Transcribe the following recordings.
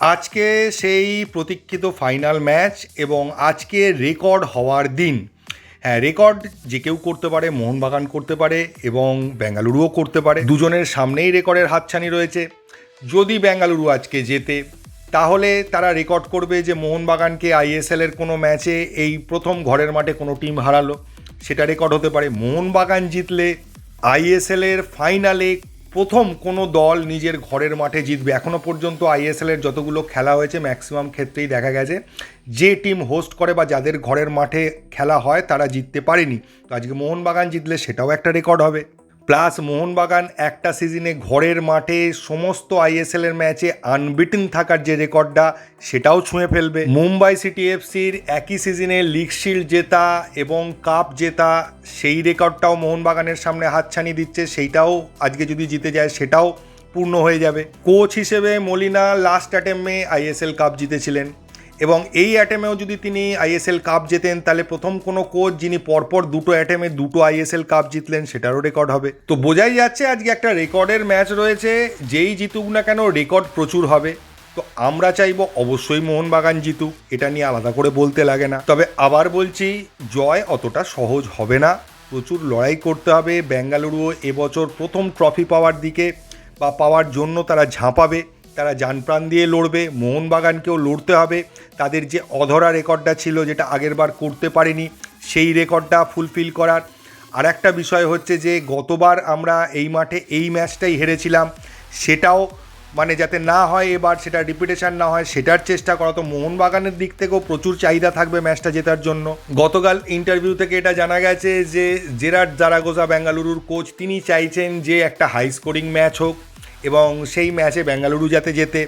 আজকে সেই প্রতীক্ষিত ফাইনাল ম্যাচ এবং আজকে রেকর্ড হওয়ার দিন। হ্যাঁ রেকর্ড যে কেউ করতে পারে, মোহনবাগান করতে পারে এবং বেঙ্গালুরুও করতে পারে। দুজনের সামনেই রেকর্ডের হাতছানি রয়েছে। যদি বেঙ্গালুরু আজকে জেতে, তাহলে তারা রেকর্ড করবে যে মোহনবাগানকে আইএসএল এর কোনো ম্যাচে এই প্রথম ঘরের মাঠে কোনো টিম হারালো। সেটা রেকর্ড হতে পারে। মোহনবাগান জিতলে আইএসএল এর ফাইনালে প্রথম কোনো দল নিজের ঘরের মাঠে জিতবে। এখনও পর্যন্ত আইএসএলের যতগুলো খেলা হয়েছে ম্যাক্সিমাম ক্ষেত্রেই দেখা গেছে। যে টিম হোস্ট করে বা যাদের ঘরের মাঠে খেলা হয়, তারা জিততে পারেনি। তো আজকে মোহনবাগান জিতলে সেটাও একটা রেকর্ড হবে। প্লাস মোহনবাগান একটা সিজনে ঘরের মাঠে সমস্ত আইএসএল এর ম্যাচে আনবিটেন থাকার যে রেকর্ডটা, সেটাও ছুঁয়ে ফেলবে। মুম্বাই সিটি এফসির একই সিজনে লিগ শিল্ড জেতা এবং কাপ জেতা, সেই রেকর্ডটাও মোহনবাগানের সামনে হাতছানি দিচ্ছে, সেইটাও আজকে যদি জিতে যায়, সেটাও পূর্ণ হয়ে যাবে। কোচ হিসেবে Molina last attempt ISL cup জিতেছিলেন। এবং এই অ্যাটেমেও যদি তিনি আইএসএল কাপ জেতেন, তাহলে প্রথম কোনো কোচ যিনি পরপর দুটো অ্যাটেমে দুটো আইএসএল কাপ জিতলেন, সেটারও রেকর্ড হবে। তো বোঝাই যাচ্ছে আজকে একটা রেকর্ডের ম্যাচ রয়েছে, যেই জিতুক না কেন রেকর্ড প্রচুর হবে। তো আমরা চাইব অবশ্যই মোহনবাগান জিতুক, এটা নিয়ে আলাদা করে বলতে লাগে না। তবে আবার বলছি, জয় অতটা সহজ হবে না। প্রচুর লড়াই করতে হবে, বেঙ্গালুরুও এবছর প্রথম ট্রফি পাওয়ার দিকে বা পাওয়ার জন্য তারা ঝাঁপাবে। তারা জানপ্রাণ দিয়ে লড়বে, মোহনবাগানকেও লড়তে হবে। তাদের যে অধরা রেকর্ডটা ছিল যেটা আগেরবার করতে পারেনি, সেই রেকর্ডটা ফুলফিল করার। আর একটা বিষয় হচ্ছে যে, গতবার আমরা এই মাঠে এই ম্যাচটাই হেরেছিলাম। সেটাও মানে যাতে না হয় এবার, সেটা রিপিটেশন না হয়, সেটার চেষ্টা করা। তো মোহনবাগানের দিক থেকেও প্রচুর চাহিদা থাকবে ম্যাচটা জেতার জন্য। গতকাল ইন্টারভিউ থেকে এটা জানা গেছে যে জেরার জারাগোজা, বেঙ্গালুরুর কোচ তিনি চাইছেন যে একটা হাই স্কোরিং ম্যাচ হোক। এবং সেই ম্যাচে বেঙ্গালুরু যাতে যেতে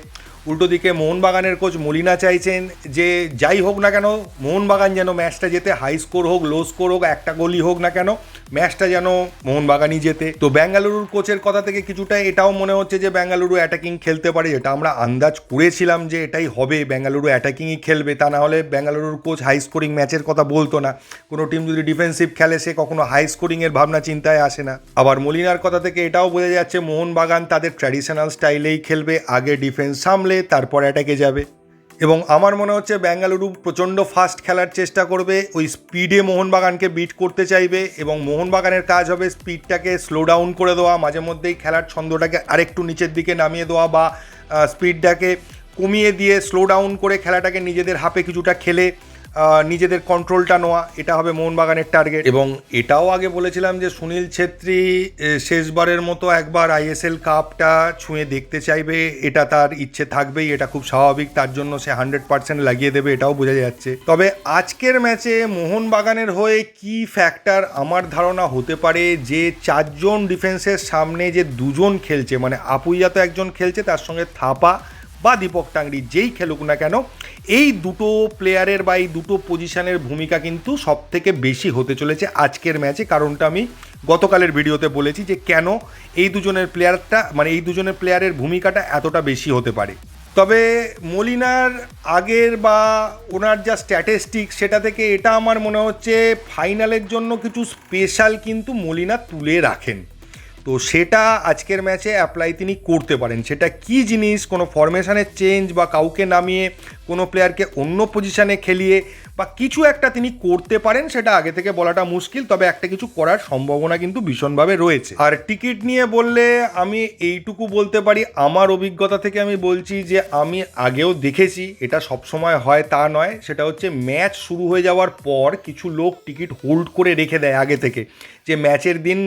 উল্টো দিকে মোহনবাগানের কোচ মলিনা চাইছেন যে, যাই হোক না কেন, মোহনবাগান যেন ম্যাচটা যেতে হাই স্কোর হোক, লো স্কোর হোক, একটা গোলই হোক না কেন ম্যাচটা যেন মোহনবাগানই যেতে তো বেঙ্গালুরুর কোচের কথা থেকে কিছুটা এটাও মনে হচ্ছে যে ব্যাঙ্গালুরু অ্যাটাকিং খেলতে পারে, যেটা আমরা আন্দাজ করেছিলাম যে এটাই হবে। ব্যাঙ্গালুরু অ্যাটাকিংই খেলবে, তা না হলে বেঙ্গালুরুর কোচ হাই স্কোরিং ম্যাচের কথা বলতো না। কোনো টিম যদি ডিফেন্সিভ খেলে, সে কখনো হাই স্কোরিংয়ের ভাবনা চিন্তায় আসে না। আবার মলিনার কথা থেকে এটাও বোঝা যাচ্ছে, মোহনবাগান তাদের ট্র্যাডিশনাল স্টাইলেই খেলবে, আগে ডিফেন্স সামলে, তারপর অ্যাটাকে যাবে। এবং আমার মনে হচ্ছে ব্যাঙ্গালুরু প্রচণ্ড ফাস্ট খেলার চেষ্টা করবে, ওই স্পিডে মোহনবাগানকে বিট করতে চাইবে এবং মোহনবাগানের কাজ হবে স্পিডটাকে স্লো ডাউন করে দেওয়া, মাঝে মধ্যেই খেলার ছন্দটাকে আরেকটু নিচের দিকে নামিয়ে দেওয়া বা স্পিডটাকে কমিয়ে দিয়ে স্লো ডাউন করে খেলাটাকে নিজেদের হাফে কিছুটা খেলে নিজেদের কন্ট্রোলটা নেওয়া, এটা হবে মোহনবাগানের টার্গেট এবং এটাও আগে বলেছিলাম যে সুনীল ছেত্রী শেষবারের মতো একবার আইএসএল কাপটা ছুঁয়ে দেখতে চাইবে, এটা তার ইচ্ছে থাকবেই, এটা খুব স্বাভাবিক, তার জন্য সে হান্ড্রেড পার্সেন্ট লাগিয়ে দেবে, এটাও বোঝা যাচ্ছে। তবে আজকের ম্যাচে মোহনবাগানের হয়ে কি ফ্যাক্টর আমার ধারণা হতে পারে, যে চারজন ডিফেন্সের সামনে যে দুজন খেলছে মানে আপুইয়া তো একজন খেলছে, তার সঙ্গে থাপা বা দীপক টাংরি যেই খেলুক না কেন এই দুটো প্লেয়ারের বা এই দুটো পজিশনের ভূমিকা কিন্তু সব থেকে বেশি হতে চলেছে আজকের ম্যাচে কারণটা আমি গতকালের ভিডিওতে বলেছি যে কেন এই দুজনের প্লেয়ারটা মানে এই দুজনের প্লেয়ারের ভূমিকাটা এতটা বেশি হতে পারে। তবে মলিনার আগের বা ওনার যা স্ট্যাটিস্টিক সেটা থেকে এটা আমার মনে হচ্ছে ফাইনালের জন্য কিছু স্পেশাল কিন্তু মলিনা তুলে রাখেন। তো সেটা আজকের ম্যাচে অ্যাপ্লাই তিনি করতে পারেন। সেটা কি জিনিস, কোনো ফরমেশনের চেঞ্জ বা কাউকে নামিয়ে কোনো প্লেয়ারকে অন্য পজিশনে খেলিয়ে বা কিছু একটা তিনি করতে পারেন, সেটা আগে থেকে বলাটা মুশকিল, তবে একটা কিছু করার সম্ভাবনা কিন্তু ভীষণভাবে রয়েছে। আর টিকিট নিয়ে বললে আমি এইটুকু বলতে পারি, আমার অভিজ্ঞতা থেকে আমি বলছি যে আমি আগেও দেখেছি, এটা সবসময় হয় তা নয়, সেটা হচ্ছে ম্যাচ শুরু হয়ে যাওয়ার পর কিছু লোক টিকিট হোল্ড করে রেখে দেয় আগে থেকে। যে ম্যাচের দিন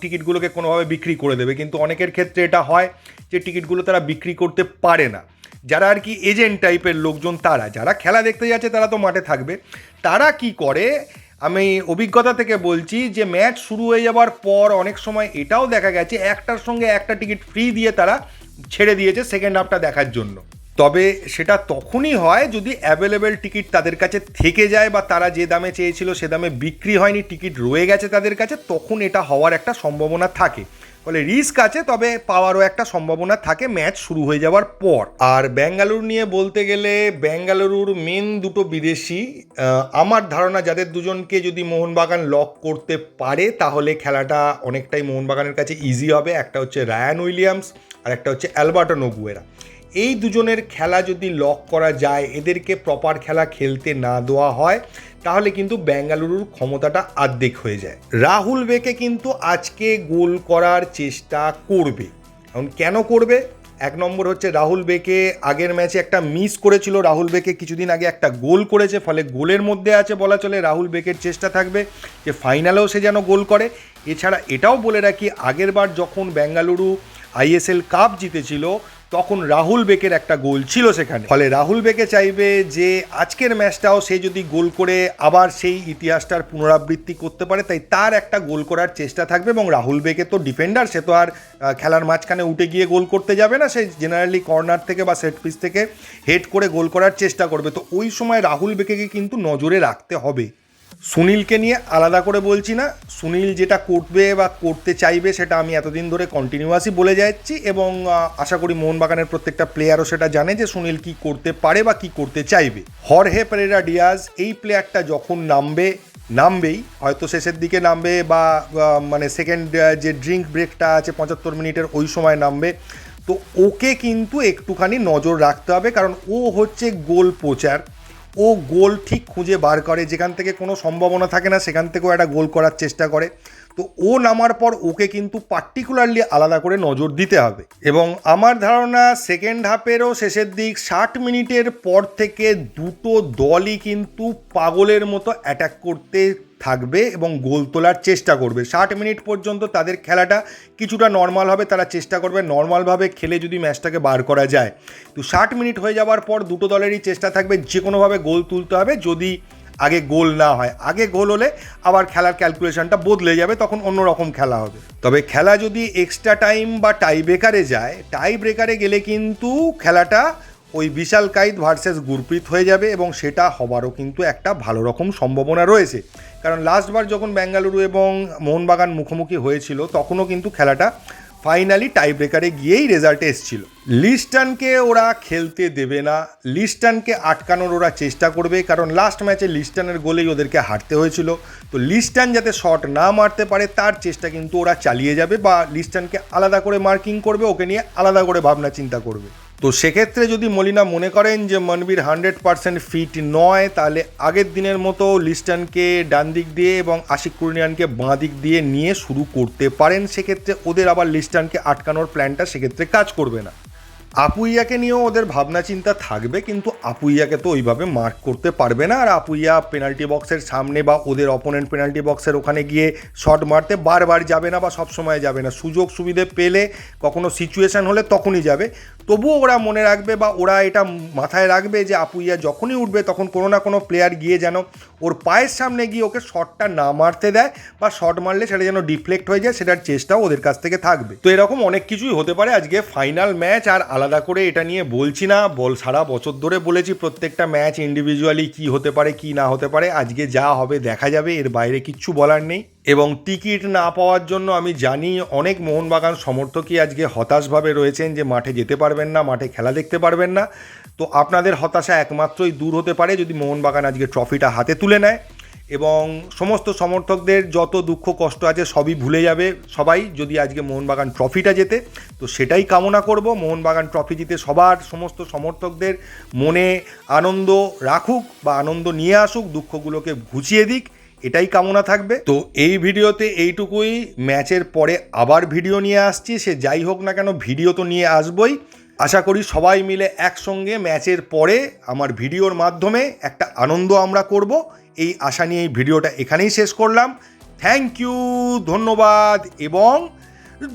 টিকিটগুলোকে কোনোভাবে বিক্রি করে দেবে। কিন্তু অনেকের ক্ষেত্রে এটা হয় যে টিকিটগুলো তারা বিক্রি করতে পারে না। যারা আর কি এজেন্ট টাইপের লোকজন তারা, যারা খেলা দেখতে যাচ্ছে তারা তো মাঠে থাকবে। তারা কি করে? আমি অভিজ্ঞতা থেকে বলছি যে ম্যাচ শুরু হয়ে যাওয়ার পর অনেক সময় এটাও দেখা গেছে, একটার সঙ্গে একটা টিকিট ফ্রি দিয়ে তারা ছেড়ে দিয়েছে সেকেন্ড হাফটা দেখার জন্য। তবে সেটা তখনই হয় যদি অ্যাভেলেবেল টিকিট তাদের কাছে থেকে যায় বা তারা যে দামে চেয়েছিল সে দামে বিক্রি হয়নি টিকিট রয়ে গেছে তাদের কাছে, তখন এটা হওয়ার একটা সম্ভাবনা থাকে। ফলে রিস্ক আছে, তবে পাওয়ারও একটা সম্ভাবনা থাকে ম্যাচ শুরু হয়ে যাওয়ার পর। আর ব্যাঙ্গালুরু নিয়ে বলতে গেলে, ব্যাঙ্গালুরুর মেন দুটো বিদেশি আমার ধারণা যাদের দুজনকে যদি মোহনবাগান লক করতে পারে, তাহলে খেলাটা অনেকটাই মোহনবাগানের কাছে ইজি হবে। একটা হচ্ছে রায়ান উইলিয়ামস, আর একটা হচ্ছে অ্যালবার্টো নগুয়েরা। এই দুজনের খেলা যদি লক করা যায়, এদেরকে প্রপার খেলা খেলতে না দেওয়া হয়, তাহলে কিন্তু বেঙ্গালুরুর ক্ষমতাটা আর্ধেক হয়ে যায়। রাহুল বেকে কিন্তু আজকে গোল করার চেষ্টা করবে। এখন কেন করবে? এক নম্বর হচ্ছে রাহুল বেকে আগের ম্যাচে একটা মিস করেছিল। রাহুল বেকে কিছুদিন আগে একটা গোল করেছে, ফলে গোলের মধ্যে আছে বলা চলে রাহুল বেকের চেষ্টা থাকবে যে ফাইনালেও সে যেন গোল করে। এছাড়া এটাও বলে রাখি, আগের বার যখন বেঙ্গালুরু আইএসএল কাপ জিতেছিল তখন রাহুল বেকের একটা গোল ছিল সেখানে। ফলে রাহুল বেকে চাইবে যে আজকের ম্যাচটাও সে যদি গোল করে আবার সেই ইতিহাসটার পুনরাবৃত্তি করতে পারে, তাই তার একটা গোল করার চেষ্টা থাকবে এবং রাহুল বেকে তো ডিফেন্ডার সে তো আর খেলার মাঝখানে উঠে গিয়ে গোল করতে যাবে না, সে জেনারেলি কর্নার থেকে বা সেট পিস থেকে হেড করে গোল করার চেষ্টা করবে। তো ওই সময় রাহুল বেকেকে কিন্তু নজরে রাখতে হবে। সুনীলকে নিয়ে আলাদা করে বলছি না। সুনীল যেটা করবে বা করতে চাইবে সেটা আমি এতদিন ধরে কন্টিনিউয়াসই বলে যাচ্ছি এবং আশা করি মোহনবাগানের প্রত্যেকটা প্লেয়ারও সেটা জানে যে সুনীল কি করতে পারে বা কি করতে চাইবে। হরহে পেরেরা ডিয়াজ এই প্লেয়ারটা যখন নামবে, নামবেই, হয়তো শেষের দিকে নামবে বা মানে সেকেন্ড যে ড্রিঙ্ক ব্রেকটা আছে পঁচাত্তর মিনিটের ওই সময় নামবে। তো ওকে কিন্তু একটুখানি নজর রাখতে হবে কারণ ও হচ্ছে গোল পোচার ও গোল ঠিক খুঁজে বার করে, যেখান থেকে কোনো সম্ভাবনা থাকে না, সেখান থেকেও একটা গোল করার চেষ্টা করে। তো ও নামার পর ওকে কিন্তু পার্টিকুলারলি আলাদা করে নজর দিতে হবে। এবং আমার ধারণা সেকেন্ড হাফেরও শেষের দিক, ষাট মিনিটের পর থেকে দুটো দলই কিন্তু পাগলের মতো অ্যাটাক করতে থাকবে এবং গোল তোলার চেষ্টা করবে। ষাট মিনিট পর্যন্ত তাদের খেলাটা কিছুটা নর্মাল হবে তারা চেষ্টা করবে। নর্মালভাবে খেলে যদি ম্যাচটাকে বার করা যায়। তো ষাট মিনিট হয়ে যাওয়ার পর দুটো দলেরই চেষ্টা থাকবে। যে কোনোভাবে গোল তুলতে হবে। যদি আগে গোল না হয়, আগে গোল হলে আবার খেলার ক্যালকুলেশনটা বদলে যাবে, তখন অন্য রকম খেলা হবে। তবে খেলা যদি এক্সট্রা টাইম বা টাই ব্রেকারে যায় টাই ব্রেকারে গেলে কিন্তু খেলাটা ওই বিশাল কাইত ভার্সেস গুরপ্রীত হয়ে যাবে এবং সেটা হবারও কিন্তু একটা ভালো রকম সম্ভাবনা রয়েছে। কারণ লাস্টবার যখন বেঙ্গালুরু এবং মোহনবাগান মুখোমুখি হয়েছিল, তখনও কিন্তু খেলাটা ফাইনালি টাই ব্রেকারে গিয়েই রেজাল্টে এসেছিল। লিস্টানকে ওরা খেলতে দেবে না, লিস্টানকে আটকানোর ওরা চেষ্টা করবে, কারণ লাস্ট ম্যাচে লিস্টানের গোলেই ওদেরকে হারতে হয়েছিল। তো লিস্টান যাতে শট না মারতে পারে, তার চেষ্টা কিন্তু ওরা চালিয়ে যাবে বা লিস্টানকে আলাদা করে মার্কিং করবে, ওকে নিয়ে আলাদা করে ভাবনা চিন্তা করবে। তো সেক্ষেত্রে যদি মলিনা মনে করেন যে মনবীর হান্ড্রেড পার্সেন্ট ফিট নয়, তাহলে আগের দিনের মতো লিস্টানকে ডান দিক দিয়ে এবং আশিক কুর্নিয়ানকে বাঁ দিক দিয়ে নিয়ে শুরু করতে পারেন। সেক্ষেত্রে ওদের আবার লিস্টানকে আটকানোর প্ল্যানটা সেক্ষেত্রে কাজ করবে না। আপুইয়াকে নিয়েও ওদের ভাবনা চিন্তা থাকবে, কিন্তু আপুইয়াকে তো ওইভাবে মার্ক করতে পারবে না। আর আপুইয়া পেনাল্টি বক্সের সামনে বা ওদের অপোনেন্ট পেনাল্টি বক্সের ওখানে গিয়ে শট মারতে বারবার যাবে না বা সব সময় যাবে না। সুযোগ সুবিধে পেলে, কখনো সিচুয়েশন হলে তখনই যাবে। তবুও ওরা মনে রাখবে বা ওরা এটা মাথায় রাখবে যে আপুইয়া যখনই উঠবে তখন কোনো না কোনো প্লেয়ার গিয়ে যেন ওর পায়ের সামনে গিয়ে ওকে শটটা না মারতে দেয় বা শট মারলে সেটা যেন ডিফ্লেক্ট হয়ে যায়, সেটার চেষ্টাও ওদের কাছ থেকে থাকবে। তো এরকম অনেক কিছুই হতে পারে আজকে ফাইনাল ম্যাচ আর আলাদা করে এটা নিয়ে বলছি না। বল সারা বছর ধরে বলেছি প্রত্যেকটা ম্যাচ ইন্ডিভিজুয়ালি কি হতে পারে, কি না হতে পারে, আজকে যা হবে দেখা যাবে, এর বাইরে কিচ্ছু বলার নেই। এবং টিকিট না পাওয়ার জন্য আমি জানি অনেক মোহনবাগান সমর্থকই আজকে হতাশভাবে রয়েছেন যে মাঠে যেতে পারবেন না, মাঠে খেলা দেখতে পারবেন না। তো আপনাদের হতাশা একমাত্রই দূর হতে পারে যদি মোহনবাগান আজকে ট্রফিটা হাতে তুলে নেয় এবং সমস্ত সমর্থকদের যত দুঃখ কষ্ট আছে সবই ভুলে যাবে সবাই যদি আজকে মোহনবাগান ট্রফিটা জেতে। তো সেটাই কামনা করব, মোহনবাগান ট্রফি জিতে সবার সমস্ত সমর্থকদের মনে আনন্দ রাখুক বা আনন্দ নিয়ে আসুক, দুঃখগুলোকে ঘুচিয়ে দিক। এটাই কামনা থাকবে। তো এই ভিডিওতে এইটুকুই। ম্যাচের পরে আবার ভিডিও নিয়ে আসছি। সে যাই হোক না কেন, ভিডিও তো নিয়ে আসবই। আশা করি সবাই মিলে একসঙ্গে ম্যাচের পরে আমার ভিডিওর মাধ্যমে একটা আনন্দ আমরা করব। এই আশা নিয়ে এই ভিডিওটা এখানেই শেষ করলাম। থ্যাংক ইউ ধন্যবাদ এবং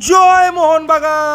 জয় মোহনবাগান!